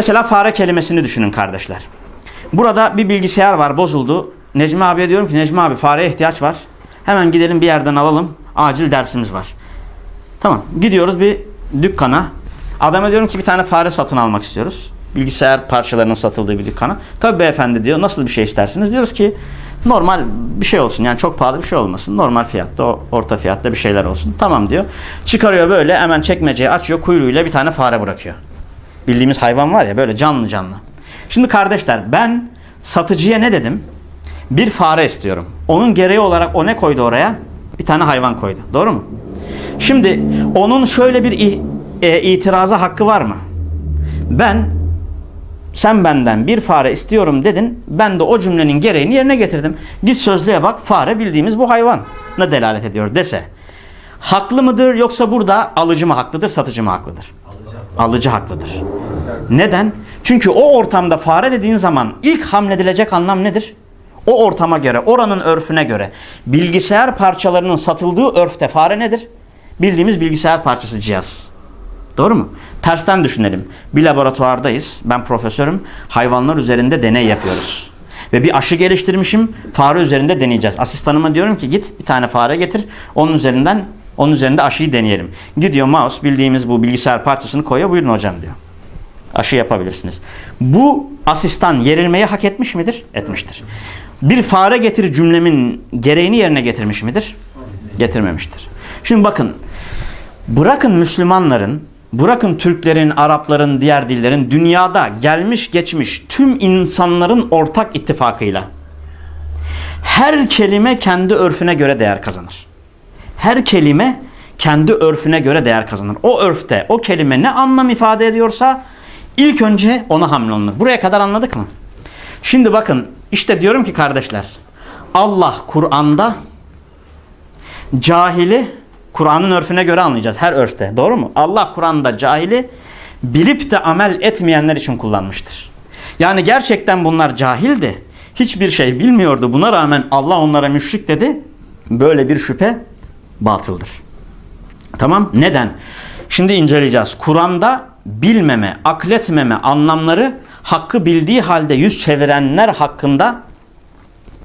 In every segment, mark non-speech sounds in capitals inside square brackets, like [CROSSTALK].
Mesela fare kelimesini düşünün kardeşler. Burada bir bilgisayar var bozuldu. Necmi abiye diyorum ki Necmi abi fareye ihtiyaç var. Hemen gidelim bir yerden alalım. Acil dersimiz var. Tamam gidiyoruz bir dükkana. Adama diyorum ki bir tane fare satın almak istiyoruz. Bilgisayar parçalarının satıldığı bir dükkana. Tabii beyefendi diyor nasıl bir şey istersiniz? Diyoruz ki normal bir şey olsun yani çok pahalı bir şey olmasın. Normal fiyatta orta fiyatta bir şeyler olsun. Tamam diyor. Çıkarıyor böyle hemen çekmeceyi açıyor kuyruğuyla bir tane fare bırakıyor. Bildiğimiz hayvan var ya böyle canlı canlı. Şimdi kardeşler ben satıcıya ne dedim? Bir fare istiyorum. Onun gereği olarak o ne koydu oraya? Bir tane hayvan koydu. Doğru mu? Şimdi onun şöyle bir e, itiraza hakkı var mı? Ben sen benden bir fare istiyorum dedin. Ben de o cümlenin gereğini yerine getirdim. Git sözlüğe bak fare bildiğimiz bu hayvan ne delalet ediyor dese. Haklı mıdır yoksa burada alıcı mı haklıdır satıcı mı haklıdır? Alıcı haklıdır. Neden? Çünkü o ortamda fare dediğin zaman ilk hamledilecek anlam nedir? O ortama göre, oranın örfüne göre bilgisayar parçalarının satıldığı örfte fare nedir? Bildiğimiz bilgisayar parçası cihaz. Doğru mu? Tersten düşünelim. Bir laboratuvardayız. Ben profesörüm. Hayvanlar üzerinde deney yapıyoruz. Ve bir aşı geliştirmişim. Fare üzerinde deneyeceğiz. Asistanıma diyorum ki git bir tane fare getir. Onun üzerinden onun üzerinde aşıyı deneyelim. Gidiyor mouse bildiğimiz bu bilgisayar parçasını koyuyor. Buyurun hocam diyor. Aşı yapabilirsiniz. Bu asistan yerilmeyi hak etmiş midir? Etmiştir. Bir fare getir cümlemin gereğini yerine getirmiş midir? Getirmemiştir. Şimdi bakın bırakın Müslümanların, bırakın Türklerin, Arapların, diğer dillerin dünyada gelmiş geçmiş tüm insanların ortak ittifakıyla her kelime kendi örfüne göre değer kazanır. Her kelime kendi örfüne göre değer kazanır. O örfte o kelime ne anlam ifade ediyorsa ilk önce ona hamle olunur. Buraya kadar anladık mı? Şimdi bakın işte diyorum ki kardeşler Allah Kur'an'da cahili Kur'an'ın örfüne göre anlayacağız. Her örfte. Doğru mu? Allah Kur'an'da cahili bilip de amel etmeyenler için kullanmıştır. Yani gerçekten bunlar cahildi. Hiçbir şey bilmiyordu. Buna rağmen Allah onlara müşrik dedi. Böyle bir şüphe batıldır. Tamam? Neden? Şimdi inceleyeceğiz. Kur'an'da bilmeme, akletmeme anlamları hakkı bildiği halde yüz çevirenler hakkında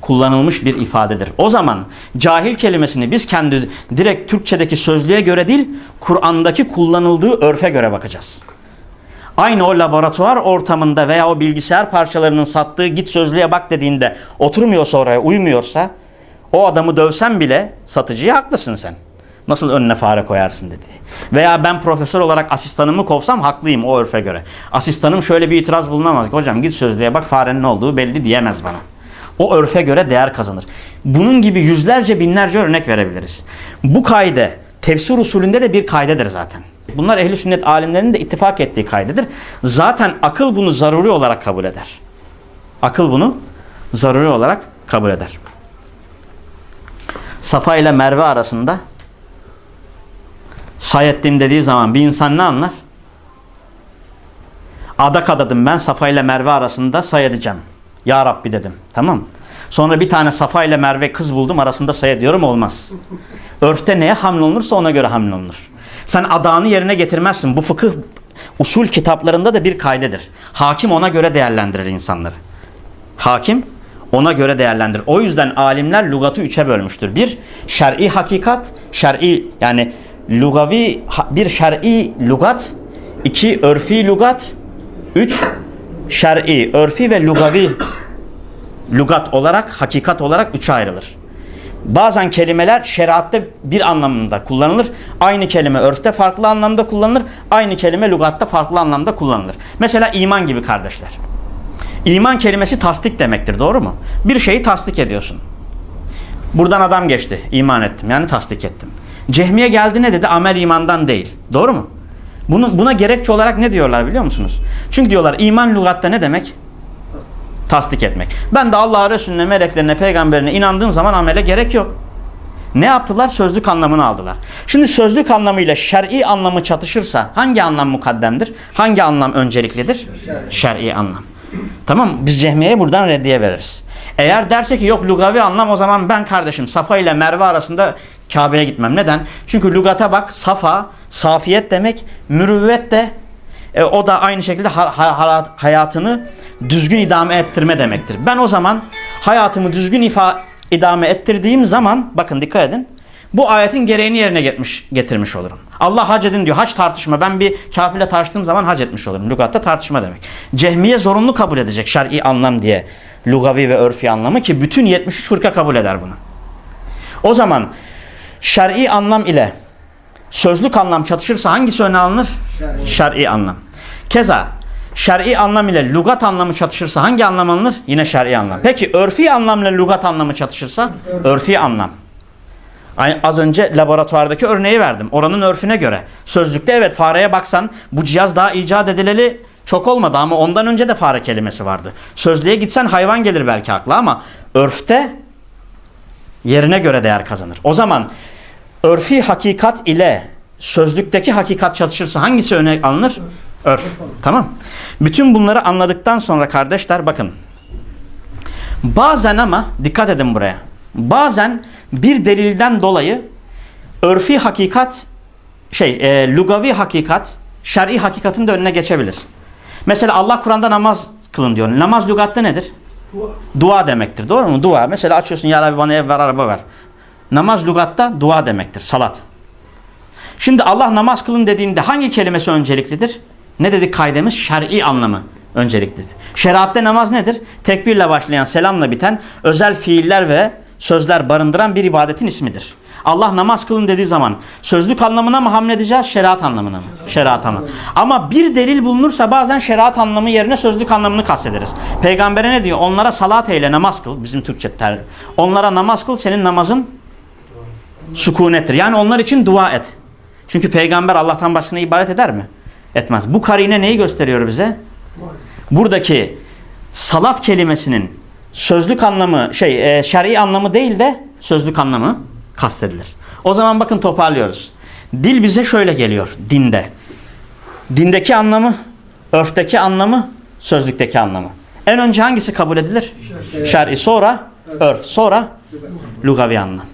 kullanılmış bir ifadedir. O zaman cahil kelimesini biz kendi direkt Türkçedeki sözlüğe göre değil, Kur'an'daki kullanıldığı örfe göre bakacağız. Aynı o laboratuvar ortamında veya o bilgisayar parçalarının sattığı git sözlüğe bak dediğinde oturmuyorsa oraya uymuyorsa o adamı dövsen bile satıcıya haklısın sen. Nasıl önüne fare koyarsın dedi. Veya ben profesör olarak asistanımı kovsam haklıyım o örfe göre. Asistanım şöyle bir itiraz bulunamaz. Hocam git sözlüğe bak farenin olduğu belli diyemez bana. O örfe göre değer kazanır. Bunun gibi yüzlerce binlerce örnek verebiliriz. Bu kaide tefsir usulünde de bir kaydedir zaten. Bunlar ehli sünnet alimlerinin de ittifak ettiği kaydedir. Zaten akıl bunu zaruri olarak kabul eder. Akıl bunu zaruri olarak kabul eder. Safa ile Merve arasında say ettim dediği zaman bir insan ne anlar? Adak adadım ben Safa ile Merve arasında say edeceğim. Ya Rabbi dedim. Tamam? Sonra bir tane Safa ile Merve kız buldum arasında say ediyorum olmaz. Örfte neye hamle olunursa ona göre hamle olunur. Sen adağını yerine getirmezsin. Bu fıkıh usul kitaplarında da bir kaydedir. Hakim ona göre değerlendirir insanları. Hakim ona göre değerlendirir. O yüzden alimler lugatı üçe bölmüştür. Bir, şer'i hakikat, şer'i yani lugavi bir şer'i lugat, iki örfi lugat, üç şer'i, örfi ve lugavi lugat olarak, hakikat olarak üçe ayrılır. Bazen kelimeler şeriatta bir anlamında kullanılır. Aynı kelime örfte farklı anlamda kullanılır. Aynı kelime lugatta farklı anlamda kullanılır. Mesela iman gibi kardeşler. İman kelimesi tasdik demektir doğru mu? Bir şeyi tasdik ediyorsun. Buradan adam geçti. iman ettim. Yani tasdik ettim. Cehmiye geldi ne dedi? Amel imandan değil. Doğru mu? Bunu, buna gerekçe olarak ne diyorlar biliyor musunuz? Çünkü diyorlar iman lügatta ne demek? Tasdik etmek. Ben de Allah'a, Resulüne, meleklerine, peygamberine inandığım zaman amele gerek yok. Ne yaptılar? Sözlük anlamını aldılar. Şimdi sözlük anlamıyla şer'i anlamı çatışırsa hangi anlam mukaddemdir? Hangi anlam önceliklidir? Şer'i anlam. Tamam? Biz cehmiyeye buradan reddiye veririz. Eğer derse ki yok lugavi anlam o zaman ben kardeşim Safa ile Merve arasında Kabe'ye gitmem. Neden? Çünkü lügata bak Safa, safiyet demek, mürüvvet de E, o da aynı şekilde ha- ha- hayatını düzgün idame ettirme demektir. Ben o zaman hayatımı düzgün ifa idame ettirdiğim zaman bakın dikkat edin. Bu ayetin gereğini yerine getirmiş, getirmiş olurum. Allah hac edin diyor. Hac tartışma. Ben bir kafirle tartıştığım zaman hac etmiş olurum. Lugatta tartışma demek. Cehmiye zorunlu kabul edecek şer'i anlam diye. Lugavi ve örfi anlamı ki bütün 73 fırka kabul eder bunu. O zaman şer'i anlam ile sözlük anlam çatışırsa hangisi öne alınır? Şer'i anlam. Keza şer'i anlam ile lugat anlamı çatışırsa hangi anlam alınır? Yine şer'i anlam. Peki örfi anlam ile lugat anlamı çatışırsa? Örfi anlam. Az önce laboratuvardaki örneği verdim. Oranın örfüne göre. Sözlükte evet fareye baksan bu cihaz daha icat edileli çok olmadı ama ondan önce de fare kelimesi vardı. Sözlüğe gitsen hayvan gelir belki akla ama örfte yerine göre değer kazanır. O zaman örfi hakikat ile sözlükteki hakikat çatışırsa hangisi öne alınır? Örf. Tamam. Bütün bunları anladıktan sonra kardeşler bakın. Bazen ama dikkat edin buraya. Bazen bir delilden dolayı örfi hakikat şey e, lugavi hakikat şer'i hakikatin de önüne geçebilir. Mesela Allah Kur'an'da namaz kılın diyor. Namaz lügatta nedir? Dua demektir. Doğru mu? Dua. Mesela açıyorsun ya Rabbi bana ev ver, araba ver. Namaz lügatta dua demektir. Salat. Şimdi Allah namaz kılın dediğinde hangi kelimesi önceliklidir? Ne dedik kaydemiz? Şer'i anlamı önceliklidir. Şeriatte namaz nedir? Tekbirle başlayan, selamla biten özel fiiller ve sözler barındıran bir ibadetin ismidir. Allah namaz kılın dediği zaman sözlük anlamına mı hamledeceğiz, şeriat anlamına mı? Şeriat anlamı. Ama bir delil bulunursa bazen şeriat anlamı yerine sözlük anlamını kastederiz. Peygambere ne diyor? Onlara salat eyle, namaz kıl. Bizim Türkçe ter. Onlara namaz kıl, senin namazın sükunettir. Yani onlar için dua et. Çünkü peygamber Allah'tan başkasına ibadet eder mi? Etmez. Bu karine neyi gösteriyor bize? Buradaki salat kelimesinin sözlük anlamı şey e, şer'i anlamı değil de sözlük anlamı kastedilir. O zaman bakın toparlıyoruz. Dil bize şöyle geliyor dinde. Dindeki anlamı, örfteki anlamı, sözlükteki anlamı. En önce hangisi kabul edilir? Şer'i sonra örf sonra lugavi anlam.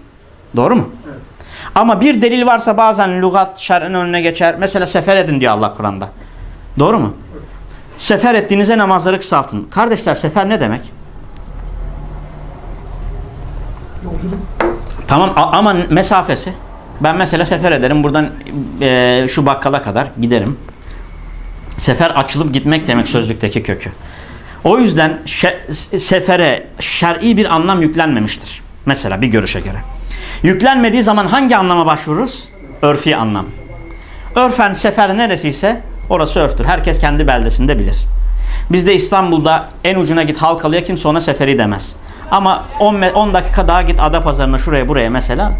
Doğru mu? Ama bir delil varsa bazen lügat şer'in önüne geçer. Mesela sefer edin diyor Allah Kur'an'da. Doğru mu? Sefer ettiğinizde namazları kısaltın. Kardeşler sefer ne demek? Yolculuk. Tamam ama mesafesi. Ben mesela sefer ederim. Buradan e, şu bakkala kadar giderim. Sefer açılıp gitmek demek sözlükteki kökü. O yüzden şe- sefere şer'i bir anlam yüklenmemiştir. Mesela bir görüşe göre. Yüklenmediği zaman hangi anlama başvururuz? Örfi anlam. Örfen sefer neresiyse orası örftür. Herkes kendi beldesinde bilir. Bizde İstanbul'da en ucuna git Halkalı'ya kimse ona seferi demez. Ama 10, me- 10 dakika daha git Adapazarı'na şuraya buraya mesela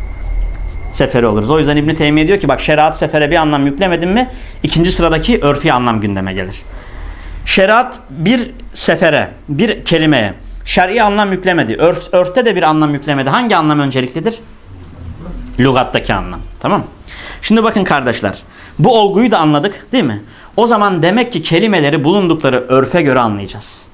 seferi oluruz. O yüzden İbn Teymiye diyor ki bak şeriat sefere bir anlam yüklemedin mi ikinci sıradaki örfi anlam gündeme gelir. Şeriat bir sefere, bir kelimeye şer'i anlam yüklemedi. Örf, örfte de bir anlam yüklemedi. Hangi anlam önceliklidir? Lugattaki anlam. Tamam? Şimdi bakın kardeşler. Bu olguyu da anladık değil mi? O zaman demek ki kelimeleri bulundukları örfe göre anlayacağız.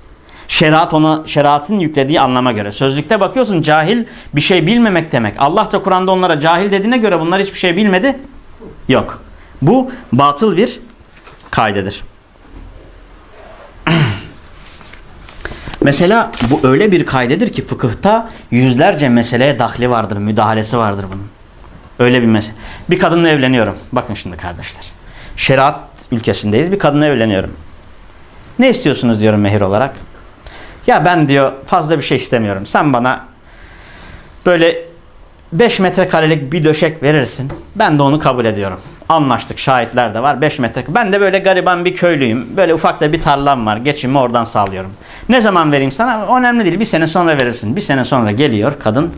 Şeriat ona şeriatın yüklediği anlama göre. Sözlükte bakıyorsun cahil bir şey bilmemek demek. Allah da Kur'an'da onlara cahil dediğine göre bunlar hiçbir şey bilmedi. Yok. Bu batıl bir kaydedir. [CLEARS THROAT] Mesela bu öyle bir kaydedir ki fıkıhta yüzlerce meseleye dahli vardır, müdahalesi vardır bunun. Öyle bir mesele. Bir kadınla evleniyorum. Bakın şimdi kardeşler. Şeriat ülkesindeyiz. Bir kadınla evleniyorum. Ne istiyorsunuz diyorum mehir olarak. Ya ben diyor fazla bir şey istemiyorum. Sen bana böyle 5 metrekarelik bir döşek verirsin. Ben de onu kabul ediyorum. Anlaştık. Şahitler de var. 5 metre. Ben de böyle gariban bir köylüyüm. Böyle ufak da bir tarlam var. Geçimi oradan sağlıyorum. Ne zaman vereyim sana? Önemli değil. Bir sene sonra verirsin. Bir sene sonra geliyor kadın.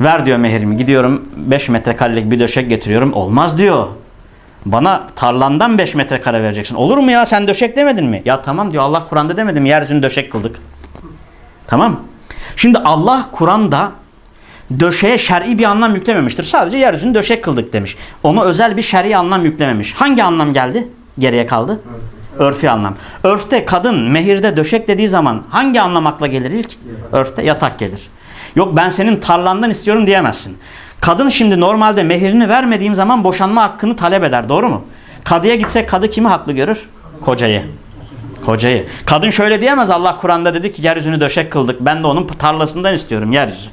Ver diyor mehrimi. Gidiyorum 5 metrekarelik bir döşek getiriyorum. Olmaz diyor. Bana tarlandan 5 metrekare vereceksin. Olur mu ya sen döşek demedin mi? Ya tamam diyor Allah Kur'an'da demedim. Yeryüzünü döşek kıldık. Tamam. Şimdi Allah Kur'an'da döşeye şer'i bir anlam yüklememiştir. Sadece yeryüzünü döşek kıldık demiş. Ona özel bir şer'i anlam yüklememiş. Hangi anlam geldi? Geriye kaldı. Örfi anlam. Örfte kadın mehirde döşek dediği zaman hangi anlam akla gelir ilk? Örfte yatak gelir. Yok ben senin tarlandan istiyorum diyemezsin. Kadın şimdi normalde mehirini vermediğim zaman boşanma hakkını talep eder. Doğru mu? Kadıya gitsek kadı kimi haklı görür? Kocayı. Kocayı. Kadın şöyle diyemez Allah Kur'an'da dedi ki yeryüzünü döşek kıldık. Ben de onun tarlasından istiyorum yeryüzü.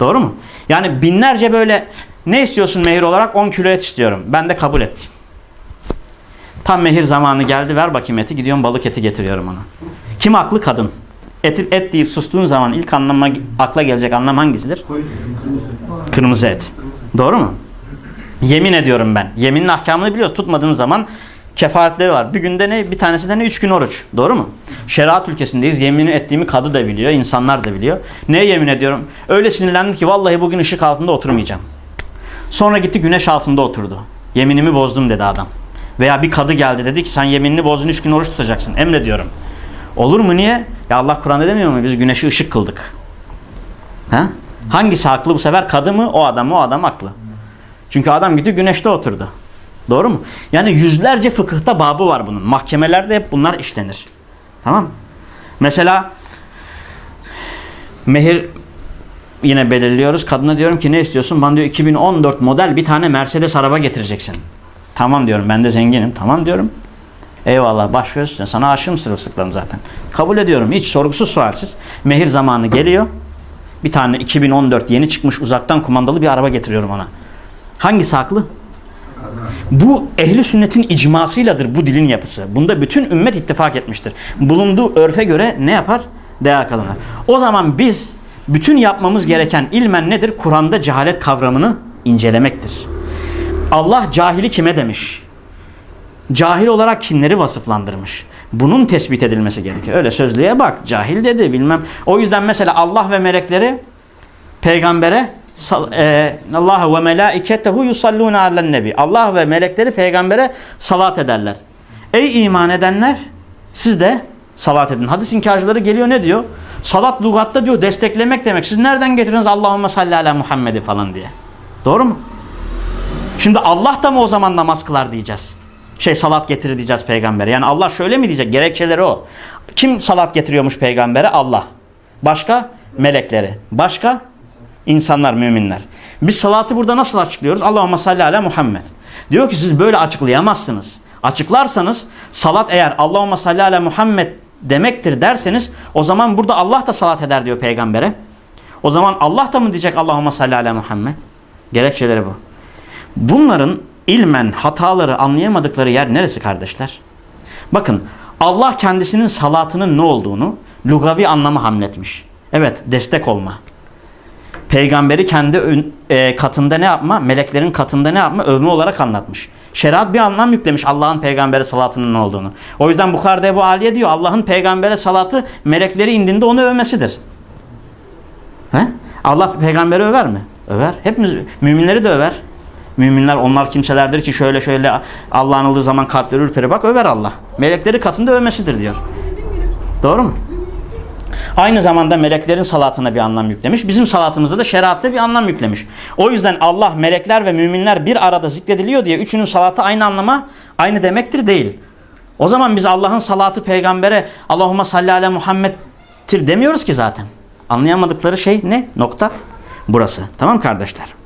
Doğru mu? Yani binlerce böyle ne istiyorsun mehir olarak 10 kilo et istiyorum. Ben de kabul ettim. Tam mehir zamanı geldi ver bakayım eti gidiyorum balık eti getiriyorum ona. Kim haklı kadın? Et, et deyip sustuğun zaman ilk anlama, akla gelecek anlam hangisidir? Kırmızı et. Doğru mu? Yemin ediyorum ben. Yeminin ahkamını biliyoruz. Tutmadığın zaman kefaretleri var. Bir günde ne? Bir tanesi de ne? Üç gün oruç. Doğru mu? Şeriat ülkesindeyiz. Yemin ettiğimi kadı da biliyor. insanlar da biliyor. Neye yemin ediyorum? Öyle sinirlendi ki vallahi bugün ışık altında oturmayacağım. Sonra gitti güneş altında oturdu. Yeminimi bozdum dedi adam. Veya bir kadı geldi dedi ki sen yeminini bozdun üç gün oruç tutacaksın. Emrediyorum. Olur mu niye? Ya Allah Kur'an'da demiyor mu? Biz güneşi ışık kıldık. Ha? Hangisi haklı bu sefer? Kadı mı? O adam mı? O adam haklı. Çünkü adam gidiyor güneşte oturdu. Doğru mu? Yani yüzlerce fıkıhta babı var bunun. Mahkemelerde hep bunlar işlenir. Tamam? Mesela mehir yine belirliyoruz. Kadına diyorum ki ne istiyorsun? Bana diyor 2014 model bir tane Mercedes araba getireceksin. Tamam diyorum ben de zenginim. Tamam diyorum. Eyvallah baş göz üstüne. Sana aşığım sırılsıklarım zaten. Kabul ediyorum. Hiç sorgusuz sualsiz. Mehir zamanı geliyor. Bir tane 2014 yeni çıkmış uzaktan kumandalı bir araba getiriyorum ona. Hangisi haklı? Bu ehli sünnetin icmasıyladır bu dilin yapısı. Bunda bütün ümmet ittifak etmiştir. Bulunduğu örfe göre ne yapar? Değer kazanır. O zaman biz bütün yapmamız gereken ilmen nedir? Kur'an'da cehalet kavramını incelemektir. Allah cahili kime demiş? Cahil olarak kimleri vasıflandırmış? Bunun tespit edilmesi gerekiyor. Öyle sözlüğe bak. Cahil dedi bilmem. O yüzden mesela Allah ve melekleri peygambere Allah ve melaiketehu yusalluna alen nebi. Allah ve melekleri peygambere salat ederler. Ey iman edenler siz de salat edin. Hadis inkarcıları geliyor ne diyor? Salat lugatta diyor desteklemek demek. Siz nereden getiriyorsunuz Allahümme salli ala Muhammed'i falan diye. Doğru mu? Şimdi Allah da mı o zaman namaz kılar diyeceğiz. Şey salat getirir diyeceğiz peygambere. Yani Allah şöyle mi diyecek? Gerekçeleri o. Kim salat getiriyormuş peygambere? Allah. Başka? Melekleri. Başka? İnsanlar, müminler. Biz salatı burada nasıl açıklıyoruz? Allahümme salli ala Muhammed. Diyor ki siz böyle açıklayamazsınız. Açıklarsanız salat eğer Allahümme salli ala Muhammed demektir derseniz o zaman burada Allah da salat eder diyor peygambere. O zaman Allah da mı diyecek Allahümme salli ala Muhammed? Gerekçeleri bu. Bunların ilmen hataları anlayamadıkları yer neresi kardeşler? Bakın Allah kendisinin salatının ne olduğunu lugavi anlamı hamletmiş. Evet destek olma. Peygamberi kendi ön- e, katında ne yapma? Meleklerin katında ne yapma? Övme olarak anlatmış. Şeriat bir anlam yüklemiş Allah'ın peygambere salatının olduğunu. O yüzden Bukhari'de Ebu Aliye diyor Allah'ın peygambere salatı melekleri indiğinde onu övmesidir. He? Allah peygamberi över mi? Över. Hepimiz müminleri de över. Müminler onlar kimselerdir ki şöyle şöyle Allah anıldığı zaman kalpleri ürperir. Bak över Allah. Melekleri katında övmesidir diyor. Doğru mu? Aynı zamanda meleklerin salatına bir anlam yüklemiş. Bizim salatımızda da şeriatta bir anlam yüklemiş. O yüzden Allah, melekler ve müminler bir arada zikrediliyor diye üçünün salatı aynı anlama, aynı demektir değil. O zaman biz Allah'ın salatı peygambere Allahümme salli ala Muhammed'tir demiyoruz ki zaten. Anlayamadıkları şey ne? Nokta burası. Tamam kardeşler?